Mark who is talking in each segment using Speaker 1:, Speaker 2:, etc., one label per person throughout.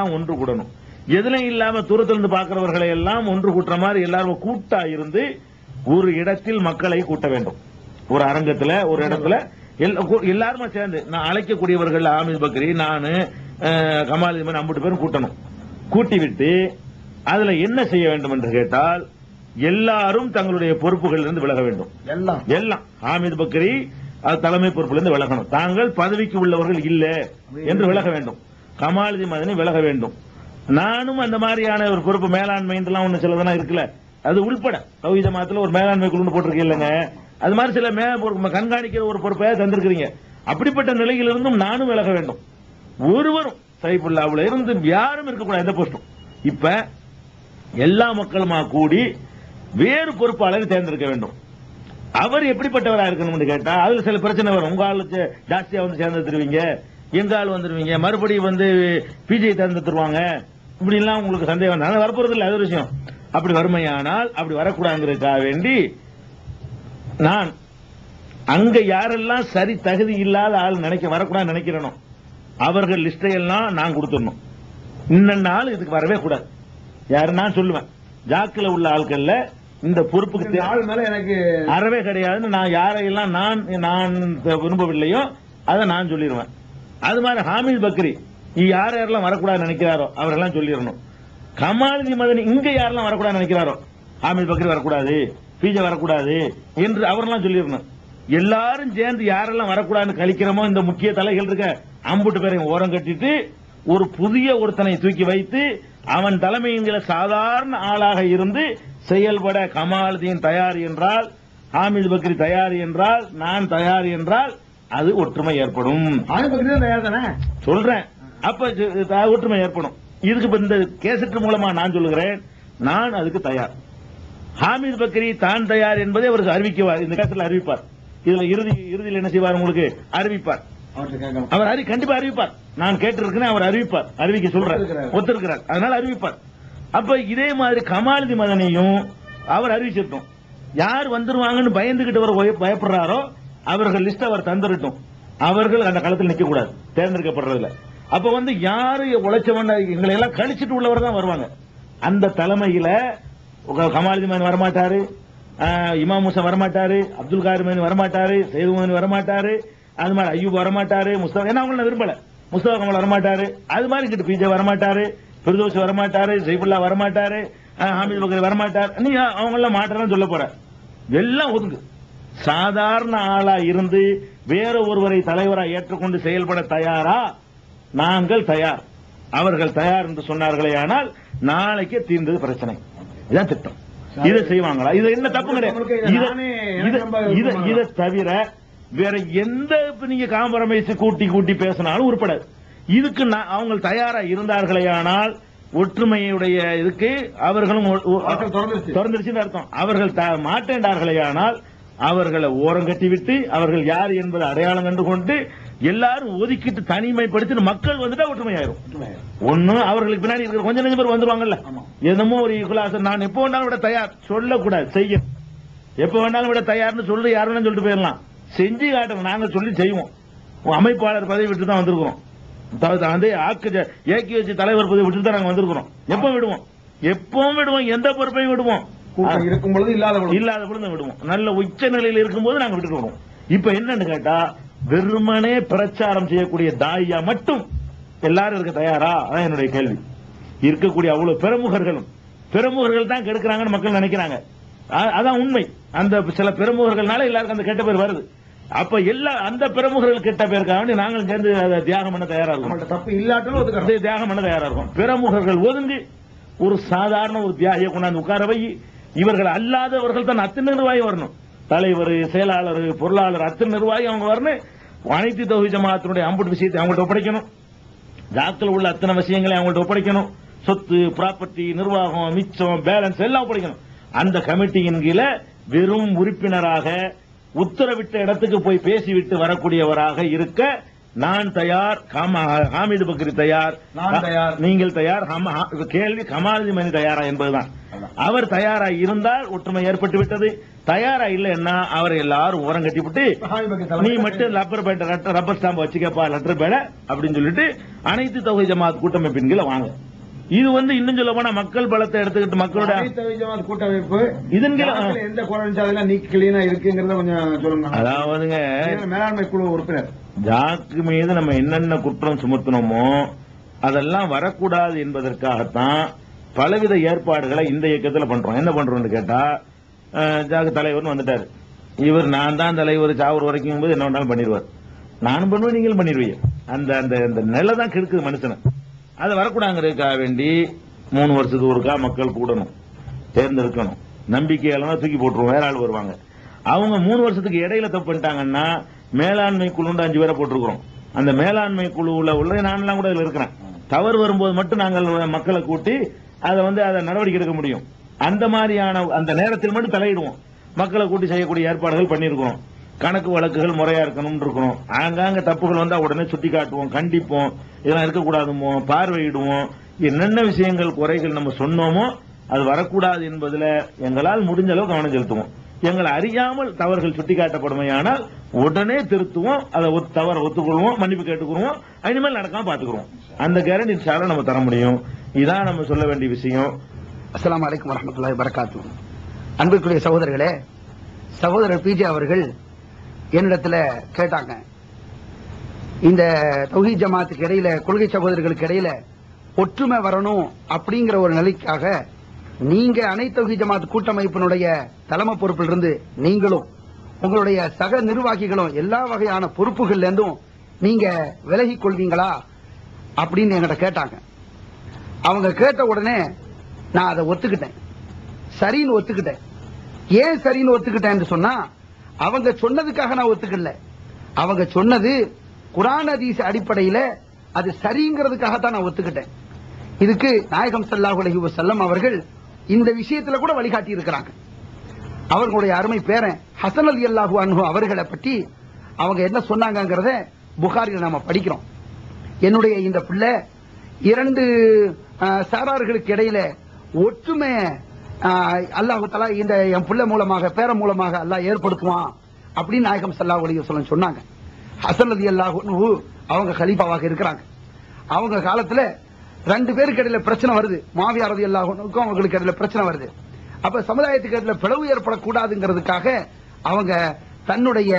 Speaker 1: ஒன்று கூடணும். எதுலையும் இல்லாம தூரத்துல இருந்து பார்க்கிறவர்களை எல்லாம் ஒன்று கூட்டுற மாதிரி எல்லாரும் கூட்டா இருந்து ஒரு இடத்தில் மக்களை கூட்ட வேண்டும். ஒரு அரங்கத்துல ஒரு இடத்துல. எல்லாருமே சேர்ந்து. நான் அழைக்கக்கூடியவர்கள் ஆமித் பக்ரி நானு கமால் இது மாதிரி ஐம்பது பேரும் கூட்டணும். கூட்டி விட்டு அதுல என்ன செய்ய வேண்டும் என்று கேட்டால் எல்லாரும் தங்களுடைய பொறுப்புகளில் இருந்து விலக வேண்டும்.
Speaker 2: எல்லாம்.
Speaker 1: எல்லாம். ஹாமித் பக்ரி தலைமை பொறுப்பிலிருந்து விலகணும். தாங்கள் பதவிக்கு உள்ளவர்கள் இல்ல என்று விலக வேண்டும். கமாலதி மதனி விலக வேண்டும். நானும் அந்த மாதிரியான ஒரு பொறுப்பு மேலாண்மைன்றலாம் ஒன்று சிலதெல்லாம் இருக்குல்ல. அது உள்பட. தௌஹீத மதத்தில் ஒரு மேலாண்மை குழுன்னு போட்டிருக்கீங்க இல்லைங்க. அது மாதிரி சில மே கண்காணிக்கிற ஒரு பொறுப்பை தந்திருக்கிறீங்க. அப்படிப்பட்ட நிலையிலிருந்தும் நானும் விலக வேண்டும். ஒருவரும் சைஃபுல்லாவுல இருந்து யாரும் இருக்கக்கூடாது எந்த போஸ்டும் இப்ப எல்லா மக்களுமா கூடி வேறு பொறுப்பாளரை தேர்ந்தெடுக்க வேண்டும். அவர் எப்படிப்பட்டவராக இருக்கணும்னு கேட்டா அதுல சில பிரச்சனை வரும். உங்க ஆளுக்கு ஜாஸ்தியா வந்து சேர்ந்துருவீங்க எங்க ஆள் வந்துருவீங்க? மறுபடியும் வந்து பிஜே தேர்ந்தெடுத்துருவாங்க இப்படி எல்லாம் உங்களுக்கு சந்தேகம். ஆனா வரப்போறது இல்ல அது ஒரு விஷயம். அப்படி வறுமையானால் அப்படி வரக்கூடாதுங்கிறதுக்காக வேண்டி நான் அங்க யாரெல்லாம் சரி தகுதி இல்லாத ஆள் நினைக்க வரக்கூடாது நினைக்கிறனோ அவர்கள் லிஸ்டை எல்லாம் நான் கொடுத்துடணும். இன்னென்ன ஆள் இதுக்கு வரவே கூடாது. யாரு நான் சொல்லுவேன். ஜாக்கில் உள்ள ஆட்கள்ல இந்த பொறுப்புக்கு
Speaker 2: ஆள் மேல எனக்கு
Speaker 1: அறவே கிடையாதுன்னு நான் யாரையெல்லாம் நான் நான் விரும்பவில்லையோ அதை நான் சொல்லிடுவேன் அது மாதிரி ஹாமித் பக்ரி. யார் யாரெல்லாம் வரக்கூடாது நினைக்கிறாரோ அவரெல்லாம் சொல்லிடணும். கமாலுதி மதனி இங்க யாரெல்லாம் வரக்கூடாது நினைக்கிறாரோ ஹாமித் பக்ரி வரக்கூடாது பிஜே வரக்கூடாது என்று அவரெல்லாம் சொல்லிடணும். எல்லாரும் சேர்ந்து யாரெல்லாம் வரக்கூடாதுன்னு கழிக்கிறோமோ இந்த முக்கிய தலைகள் இருக்க அம்புட்டு பேரையும் ஓரம் கட்டிட்டு ஒரு புதிய ஒருத்தனை தூக்கி வைத்து அவன் தலைமைங்கிற சாதாரண ஆளாக இருந்து செயல்பட கமாலதியின் தயார் என்றால் ஹாமித் பக்ரி தயார் என்றால் நான் தயார் என்றால் அது ஒற்றுமை ஏற்படும். சொல்றேன். அப்ப ஒற்றுமை ஏற்படும். இதுக்கு இப்ப இந்த கேசட் மூலமா நான் சொல்லுகிறேன். நான் அதுக்கு தயார். ஹாமித் பக்ரி தான் தயார் என்பதை அவருக்கு அறிவிக்குவார் இந்த கேசட்ல அறிவிப்பார். இதுல இறுதி இறுதியில் என்ன செய்வார் உங்களுக்கு? அறிவிப்பார். அவர் கண்டிப்பா அறிவிப்பார். நான் கேட்டிருக்கிறேன் அவர் அறிவிப்பார். அறிவிக்க சொல்றார்.
Speaker 2: ஒத்துருக்கிறார்.
Speaker 1: அதனால அறிவிப்பார். அப்ப இதே மாதிரி கமாலுதி மதனையும் அவர் அறிவிச்சிருட்டோம் யார் வந்துருவாங்கன்னு பயந்துகிட்டு அவர் பய- பயப்படுறாரோ அவர்கள் லிஸ்ட் அவர் தந்துரட்டும். அவர்கள் அந்த களத்தில் நிக்க கூடாது தேர்ந்தெடுக்கப்படுறதுல அப்ப வந்து யாரு உழைச்சவன் எங்களை எல்லாம் கழிச்சிட்டு உள்ளவர் தான் வருவாங்க. அந்த தலைமையில உங்க மேன் வரமாட்டாரு. இமா இமாம் மூசா வரமாட்டாரு. அப்துல் காரி மதன் வரமாட்டாரு. சைது மேன் வரமாட்டாரு. அது மாதிரி ஐயூப் வரமாட்டாரு. முஸ்தபா ஏன்னா அவங்கள விரும்பல. முஸ்தபா கமல் வரமாட்டாரு. அது மாதிரி கிட்ட பிஜே வரமாட்டாரு. பிரதோஷ் வரமாட்டாரு. ஜெய்புல்லா வரமாட்டாரு. ஹாமித் பக்கர் வரமாட்டார். நீ அவங்க எல்லாம் மாட்டாரன்னு சொல்ல போற. எல்லாம் ஒதுங்கு. சாதாரண ஆளா இருந்து வேற ஒருவரை தலைவரா ஏற்றுக்கொண்டு செயல்பட தயாரா? நாங்கள் தயார். அவர்கள் தயார் என்று சொன்னார்களே ஆனால் நாளைக்கே தீர்ந்தது பிரச்சனை. இதான் திட்டம். இதை செய்வாங்களா? இது என்ன தப்பு கிடையாது.
Speaker 2: இதை
Speaker 1: தவிர வேற எந்த இப்ப நீங்க காம்பரமைஸ் கூட்டி கூட்டி பேசினாலும் உருப்படாது. இதுக்கு அவங்க தயாரா இருந்தார்களே ஆனால் ஒற்றுமையுடைய இதுக்கு அவர்களும். திறந்துருச்சுன்னு அர்த்தம். அவர்கள் மாட்டேண்டார்களே ஆனால் அவர்களை ஓரம் கட்டிவிட்டு அவர்கள் யார் என்பதை அடையாளம் கண்டு கொண்டு எல்லாரும் ஒதுக்கிட்டு தனிமைப்படுத்தி மக்கள் வந்துட்டா ஒற்றுமையாயிரும். ஒண்ணு அவர்களுக்கு பின்னாடி இருக்கிற கொஞ்ச நெஞ்ச பேர் வந்துருவாங்கல்ல. என்னமோ ஒரு குலாசம் நான் எப்போ வேணாலும் விட தயார். சொல்லக்கூடாது செய்ய. எப்ப வேணாலும் விட தயார்னு சொல்லி யார் வேணாலும் சொல்லிட்டு போயிடலாம். செஞ்சு காட்டுங்க நாங்க சொல்லி செய்வோம். அமைப்பாளர் பதவி விட்டு தான் வந்திருக்கிறோம். வந்து ஆக்கு ஏக்கி வச்சு தலைவர் பதவி விட்டு தான் நாங்க வந்திருக்கிறோம். எப்ப விடுவோம்? எப்பவும் விடுவோம் எந்த பொறுப்பையும் விடுவோம்.
Speaker 2: கூட்டம் இருக்கும் பொழுது இல்லாத
Speaker 1: இல்லாத பொழுது விடுவோம். நல்ல உச்ச நிலையில் இருக்கும்போது நாங்க விட்டுட்டு வருவோம். இப்ப என்னன்னு கேட்டா வெறுமனே பிரச்சாரம் செய்யக்கூடிய தாயா மட்டும் எல்லாரும் இருக்க தயாரா? அதான் என்னுடைய கேள்வி. இருக்கக்கூடிய அவ்வளவு பிரமுகர்களும் பிரமுகர்கள் தான் கெடுக்கிறாங்கன்னு மக்கள் நினைக்கிறாங்க. அதான் உண்மை. அந்த சில பிரமுகர்கள்னால எல்லாருக்கும் அந்த கெட்ட பேர் வருது. அப்ப எல்லா அந்த பிரமுகர்கள் கெட்ட பேருக்காக வேண்டி நாங்களும் சேர்ந்து தியாகம் பண்ண தயாரா இருக்கோம்.
Speaker 2: தப்பு இல்லாட்டாலும்
Speaker 1: தியாகம் பண்ண தயாரா இருக்கும். பிரமுகர்கள் ஒதுங்கி ஒரு சாதாரண ஒரு தியாகியை கொண்டாந்து உட்கார வை. இவர்கள் அல்லாதவர்கள் தான் அத்தனை நிர்வாகி வரணும். தலைவர் செயலாளர் பொருளாளர் அத்தனை நிர்வாகி அவங்க வரணும். அனைத்து தொகுதி ஜமாத்தினுடைய அம்புட்டு விஷயத்தை அவங்கள்ட்ட ஒப்படைக்கணும். ஜாக்கில் உள்ள அத்தனை விஷயங்களை அவங்கள்ட்ட ஒப்படைக்கணும். சொத்து ப்ராப்பர்ட்டி நிர்வாகம் மிச்சம் பேலன்ஸ் எல்லாம் ஒப்படைக்கணும். அந்த கமிட்டியின் கீழே வெறும் உறுப்பினராக உத்தரவிட்ட இடத்துக்கு போய் பேசிவிட்டு வரக்கூடியவராக இருக்க நான் தயார் ஹாமிது பக்ரி தயார். நீங்கள் தயார் கேள்வி கமாலி மணி தயாரா என்பதுதான். அவர் தயாரா இருந்தால் ஒற்றுமை ஏற்பட்டு விட்டது. தயாரா இல்லைன்னா அவரை எல்லாரும் உரம் கட்டிவிட்டு நீ மட்டும் ரப்பர் பேட்டை ரட்ட- ரப்பர் ஸ்டாம்ப் வச்சுக்கப்பா லெட்டர் பேட அப்படின்னு சொல்லிட்டு அனைத்து தொகை ஜமாத் கூட்டமைப்பின் கீழ வாங்க. இது வந்து இன்னும் சொல்ல போனா மக்கள் பலத்தை எடுத்துக்கிட்டு மக்களோட
Speaker 2: கூட்டமைப்பு
Speaker 1: இதன்
Speaker 2: எந்த குறை அதெல்லாம் நீக்கி கிளீனா இருக்குங்கிறத கொஞ்சம் சொல்லுங்க.
Speaker 1: அதாவதுங்க
Speaker 2: மேலாண்மை குழு உறுப்பினர்.
Speaker 1: ஜாக்கு மீது நம்ம என்னென்ன குற்றம் சுமத்தினோமோ அதெல்லாம் வரக்கூடாது என்பதற்காகத்தான் பலவித ஏற்பாடுகளை இந்த இயக்கத்தில் பண்றோம். என்ன பண்றோம்னு கேட்டா ஜாக்கு தலைவர்னு வந்துட்டாரு. இவர் நான் தான் தலைவர் சாவர் வரைக்கும் போது என்ன வேணாலும் பண்ணிடுவார். நானும் பண்ணுவேன் நீங்களும் பண்ணிடுவீங்க. அந்த அந்த அந்த நிலை தான் கெடுக்குது மனுஷனை. அது வரக்கூடாங்கிறதுக்காக வேண்டி மூணு வருஷத்துக்கு ஒருக்கா மக்கள் கூடணும் தேர்ந்தெடுக்கணும். நம்பிக்கையால தூக்கி போட்டுருவோம் வேற ஆள் வருவாங்க. அவங்க மூணு வருஷத்துக்கு இடையில தப்பு பண்ணிட்டாங்கன்னா மேலாண்மை குழுன்னு அஞ்சு பேரை போட்டிருக்கிறோம். அந்த மேலாண்மை குழு உள்ள நான்லாம் கூட இதில் இருக்கிறேன். தவறு வரும்போது மட்டும் நாங்கள் மக்களை கூட்டி அதை வந்து அதை நடவடிக்கை எடுக்க முடியும். அந்த மாதிரியான அந்த நேரத்தில் மட்டும் தலையிடுவோம். மக்களை கூட்டி செய்யக்கூடிய ஏற்பாடுகள் பண்ணியிருக்கிறோம். கணக்கு வழக்குகள் முறையா இருக்கணும் இருக்கணும் ஆங்காங்க தப்புகள் வந்தா உடனே சுட்டி காட்டுவோம் கண்டிப்போம். இதெல்லாம் இருக்கக்கூடாதுமோ பார்வையிடுவோம். என்னென்ன விஷயங்கள் குறைகள் நம்ம சொன்னோமோ அது வரக்கூடாது என்பதுல எங்களால் முடிஞ்ச அளவு கவனம் செலுத்துவோம். எங்களை அறியாமல் தவறுகள் சுட்டிக்காட்டப்படுமையானால் உடனே திருத்துவோம் அதை ஒத்து- தவறை ஒத்துக்கொள்வோம் மன்னிப்பு கேட்டுக்கிறோம் இனிமேல் நடக்காம பாத்துக்கிறோம். அந்த கேரண்டி சார நம்ம தர முடியும். இதான் நம்ம சொல்ல வேண்டிய விஷயம்.
Speaker 3: அஸ்லாம் வலைக்கம் வரமத்துல்லாஹி வரகாத்து அன்பிற்குரிய சகோதரர்களே சகோதரர் பிஜே அவர்கள் என்னிடத்துல கேட்டாங்க. இந்த தௌஹீத் ஜமாத்துக்கு இடையில கொள்கை சகோதரர்களுக்கு இடையில ஒற்றுமை வரணும் அப்படிங்கிற ஒரு நிலைக்காக நீங்க அனைத்து ஜமாத் கூட்டமைப்பினுடைய தலைமை பொறுப்பிலிருந்து நீங்களும் உங்களுடைய சக நிர்வாகிகளும் எல்லா வகையான பொறுப்புகள்ல இருந்தும் நீங்க விலகிக் கொள்வீங்களா? அப்படின்னு என்கிட்ட கேட்டாங்க. அவங்க கேட்ட உடனே நான் அதை ஒத்துக்கிட்டேன். சரின்னு ஒத்துக்கிட்டேன். ஏன் சரின்னு ஒத்துக்கிட்டேன்னு சொன்னா அவங்க சொன்னதுக்காக நான் ஒத்துக்கல. அவங்க சொன்னது குரான் அதீச அடிப்படையில அது சரிங்கிறதுக்காக தான் நான் ஒத்துக்கிட்டேன். இதுக்கு நாயகம் ஸல்லல்லாஹு அலஹி வசல்லம் அவர்கள் இந்த விஷயத்துல கூட வழிகாட்டி இருக்கிறாங்க. அவர்களுடைய அருமை பேரன் ஹசன் அலி அல்லாஹு அன்ஹு அவர்களை பற்றி அவங்க என்ன சொன்னாங்கங்கிறத புகாரில் நாம படிக்கிறோம். என்னுடைய இந்த பிள்ளை இரண்டு சாரார்களுக்கு இடையில ஒற்றுமை அல்லாஹு தலா இந்த என் பிள்ளை மூலமாக பேர மூலமாக அல்லாஹ் ஏற்படுத்துவான் அப்படின்னு நாயகம் சல்லா ஒலிய சொல்ல சொன்னாங்க. ஹசன் அலி அல்லாஹு அனுகு அவங்க கலீஃபாவாக இருக்கிறாங்க. அவங்க காலத்துல ரெண்டு பேருக்கு இடையில பிரச்சனை வருது. மாவியாரது ரதி அவங்களுக்கு இடையில பிரச்சனை வருது. அப்ப சமுதாயத்துக்கு இடையில பிளவு ஏற்படக்கூடாதுங்கிறதுக்காக அவங்க தன்னுடைய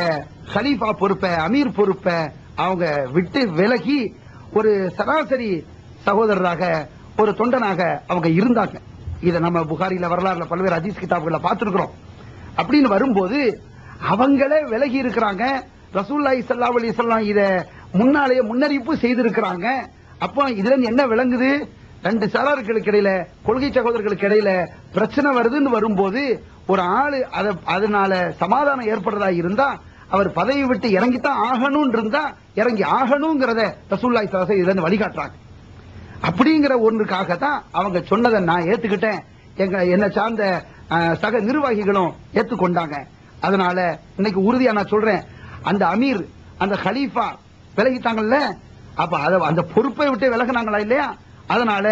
Speaker 3: ஹலீஃபா பொறுப்பை அமீர் பொறுப்பை அவங்க விட்டு விலகி ஒரு சராசரி சகோதரராக ஒரு தொண்டனாக அவங்க இருந்தாங்க. இதை நம்ம புகாரில வரலாறுல பல்வேறு அஜீஸ் கிதாபுகளை பார்த்திருக்கிறோம். அப்படின்னு வரும்போது அவங்களே விலகி இருக்கிறாங்க. ரசூல்லாய் ஸல்லல்லாஹு அலி வஸல்லம் இத முன்னாலேயே முன்னறிவிப்பு செய்திருக்கிறாங்க. அப்போ இதுல என்ன விளங்குது? ரெண்டு சாரார்களுக்கு இடையில கொள்கை சகோதரர்களுக்கு இடையில பிரச்சனை வருதுன்னு வரும்போது ஒரு ஆளு அதனால சமாதானம் ஏற்படுறதா இருந்தா அவர் பதவி விட்டு இறங்கித்தான் ஆகணும் இருந்தா இறங்கி ஆகணுங்கிறத ரசூல்லாய் ஸல்லல்லாஹு இதுல இருந்து வழிகாட்டுறாங்க. அப்படிங்கிற ஒன்றுக்காக தான் அவங்க சொன்னதை நான் ஏத்துக்கிட்டேன். எங்க என்னை சார்ந்த சக நிர்வாகிகளும் ஏத்துக்கொண்டாங்க. அதனால இன்னைக்கு உறுதியா நான் சொல்றேன். அந்த அமீர் அந்த ஹலீஃபா விலகிட்டாங்கல்ல அப்ப அத அந்த பொறுப்பை விட்டு விலகினாங்களா இல்லையா? அதனால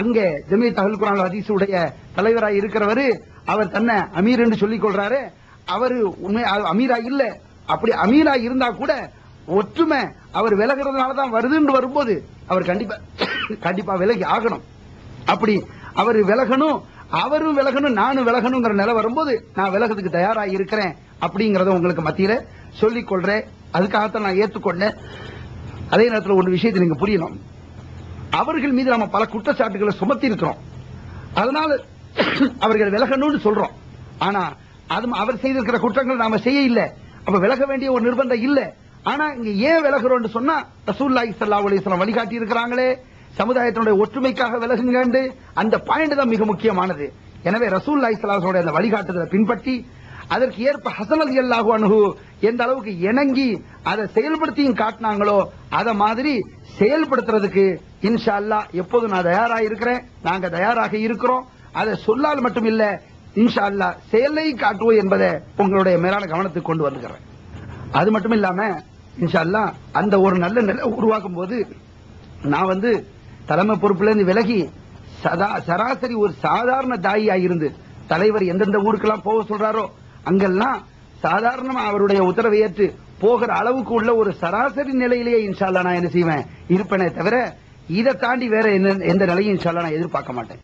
Speaker 3: அங்க ஜமீத் தகவல் குரான் ஹதீஸுடைய தலைவராக இருக்கிறவரு அவர் தன்னை அமீர் என்று சொல்லிக் கொள்றாரு. அவரு உண்மை அது அமீரா இல்ல. அப்படி அமீரா இருந்தா கூட ஒற்றுமை அவர் விலகிறதுனால தான் வருதுன்னு வரும்போது அவர் கண்டிப்பா கண்டிப்பா விலகி ஆகணும். அப்படி அவர் விலகணும் அவரும் விலகணும் நானும் விலகணுங்கிற நிலை வரும்போது நான் விலகிறதுக்கு தயாராக இருக்கிறேன் அப்படிங்கறத உங்களுக்கு மத்தியில சொல்லிக் கொள்றேன். அதுக்காகத்தான் நான் ஏற்றுக்கொண்டேன் அதே நேரத்தில் ஒரு விஷயத்தை நீங்க புரியணும். அவர்கள் மீது நம்ம பல குற்றச்சாட்டுகளை சுமத்தி இருக்கிறோம் அதனால அவர்கள் விலகணும்னு சொல்றோம். ஆனா அது அவர் செய்திருக்கிற குற்றங்கள் நாம செய்ய இல்லை. அப்ப விலக வேண்டிய ஒரு நிர்பந்தம் இல்ல. ஆனா இங்க ஏன் விலகுறோம்னு சொன்னா ரசூல்லாய் சல்லா அலிஸ்லாம் வழிகாட்டி இருக்கிறாங்களே சமுதாயத்தினுடைய ஒற்றுமைக்காக விலகுங்க அந்த பாயிண்ட் தான் மிக முக்கியமானது. எனவே ரசூல்லாய் சல்லாஹோட அந்த வழிகாட்டுதலை பின்பற்றி அதற்கு ஏற்ப ஹசனதி அல்லாஹு அணுகு எந்த அளவுக்கு இணங்கி அதை செயல்படுத்தியும் காட்டினாங்களோ அதை மாதிரி செயல்படுத்துறதுக்கு இன்ஷா அல்லாஹ் எப்போதும் நான் தயாராக இருக்கிறேன். நாங்க தயாராக இருக்கிறோம். அதை சொல்லால் மட்டும் இல்ல இன்ஷா அல்லாஹ் செயலை காட்டுவோம் என்பதை உங்களுடைய மேலான கவனத்துக்கு கொண்டு வந்துக்கிறேன். அது மட்டும் இல்லாம இன்ஷா அல்லாஹ் அந்த ஒரு நல்ல நிலை உருவாக்கும் போது நான் வந்து தலைமை பொறுப்புலேருந்து விலகி சதா சராசரி ஒரு சாதாரண தாயியா இருந்து தலைவர் எந்தெந்த ஊருக்கெல்லாம் போக சொல்றாரோ அங்கெல்லாம் சாதாரணமா அவருடைய உத்தரவை ஏற்று போகிற அளவுக்கு உள்ள ஒரு சராசரி நிலையிலேயே இன்ஷால்லா நான் என்ன செய்வேன்? இருப்பேனே தவிர இதை தாண்டி வேற என்ன- எந்த நிலையும் இன்ஷால்லா நான் எதிர்பார்க்க மாட்டேன்.